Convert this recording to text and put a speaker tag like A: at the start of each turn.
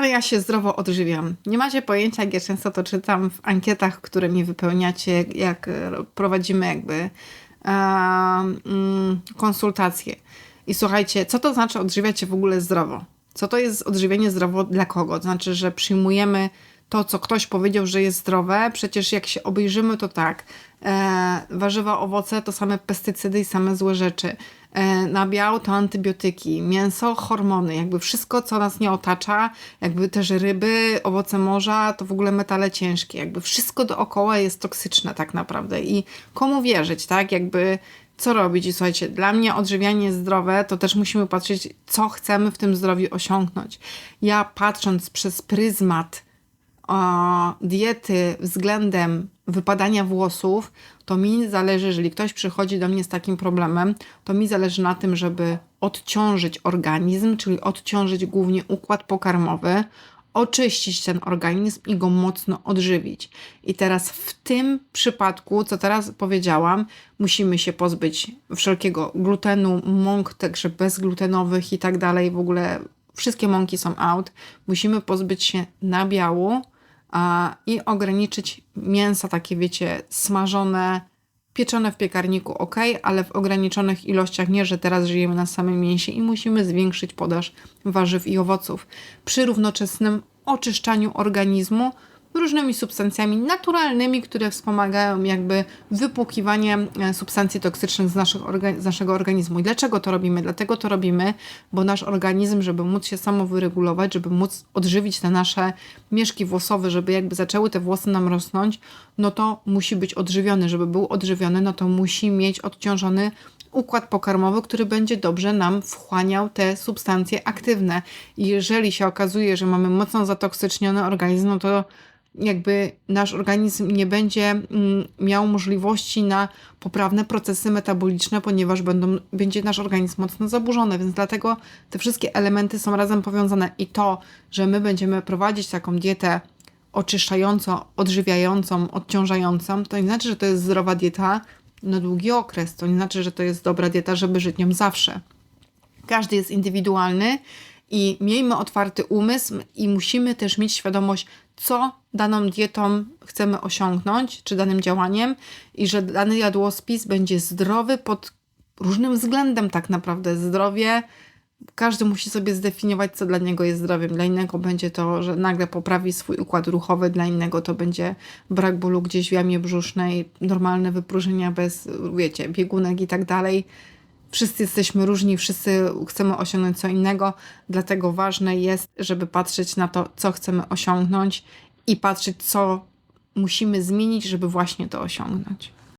A: ale ja się zdrowo odżywiam. Nie macie pojęcia, jak ja często to czytam w ankietach, które mi wypełniacie, jak, jak prowadzimy jakby e, mm, konsultacje. I słuchajcie, co to znaczy odżywiać się w ogóle zdrowo? Co to jest odżywienie zdrowo dla kogo? To znaczy, że przyjmujemy to, co ktoś powiedział, że jest zdrowe. Przecież jak się obejrzymy, to tak. E, warzywa, owoce to same pestycydy i same złe rzeczy. E, nabiał to antybiotyki, mięso, hormony, jakby wszystko, co nas nie otacza, jakby też ryby, owoce morza, to w ogóle metale ciężkie, jakby wszystko dookoła jest toksyczne tak naprawdę i komu wierzyć, tak, jakby co robić i słuchajcie, dla mnie odżywianie zdrowe to też musimy patrzeć, co chcemy w tym zdrowiu osiągnąć. Ja patrząc przez pryzmat diety względem wypadania włosów, to mi zależy, jeżeli ktoś przychodzi do mnie z takim problemem, to mi zależy na tym, żeby odciążyć organizm, czyli odciążyć głównie układ pokarmowy, oczyścić ten organizm i go mocno odżywić. I teraz w tym przypadku, co teraz powiedziałam, musimy się pozbyć wszelkiego glutenu, mąk także bezglutenowych i tak dalej. W ogóle wszystkie mąki są out. Musimy pozbyć się nabiału, i ograniczyć mięsa takie, wiecie, smażone, pieczone w piekarniku, ok, ale w ograniczonych ilościach, nie, że teraz żyjemy na samym mięsie i musimy zwiększyć podaż warzyw i owoców. Przy równoczesnym oczyszczaniu organizmu różnymi substancjami naturalnymi, które wspomagają jakby wypłukiwanie e, substancji toksycznych z, naszych z naszego organizmu. I dlaczego to robimy? Dlatego to robimy, bo nasz organizm, żeby móc się samowyregulować, żeby móc odżywić te nasze mieszki włosowe, żeby jakby zaczęły te włosy nam rosnąć, no to musi być odżywiony. Żeby był odżywiony, no to musi mieć odciążony układ pokarmowy, który będzie dobrze nam wchłaniał te substancje aktywne. I jeżeli się okazuje, że mamy mocno zatoksyczniony organizm, no to jakby nasz organizm nie będzie mm, miał możliwości na poprawne procesy metaboliczne, ponieważ będą, będzie nasz organizm mocno zaburzony, więc dlatego te wszystkie elementy są razem powiązane i to, że my będziemy prowadzić taką dietę oczyszczającą, odżywiającą, odciążającą, to nie znaczy, że to jest zdrowa dieta na długi okres, to nie znaczy, że to jest dobra dieta, żeby żyć nią zawsze. Każdy jest indywidualny i miejmy otwarty umysł i musimy też mieć świadomość, co daną dietą chcemy osiągnąć, czy danym działaniem, i że dany jadłospis będzie zdrowy pod różnym względem, tak naprawdę. Zdrowie, każdy musi sobie zdefiniować, co dla niego jest zdrowiem. Dla innego będzie to, że nagle poprawi swój układ ruchowy, dla innego to będzie brak bólu gdzieś w jamie brzusznej, normalne wypróżnienia bez, wiecie, biegunek i tak dalej Wszyscy jesteśmy różni, wszyscy chcemy osiągnąć co innego, dlatego ważne jest, żeby patrzeć na to, co chcemy osiągnąć i patrzeć, co musimy zmienić, żeby właśnie to osiągnąć.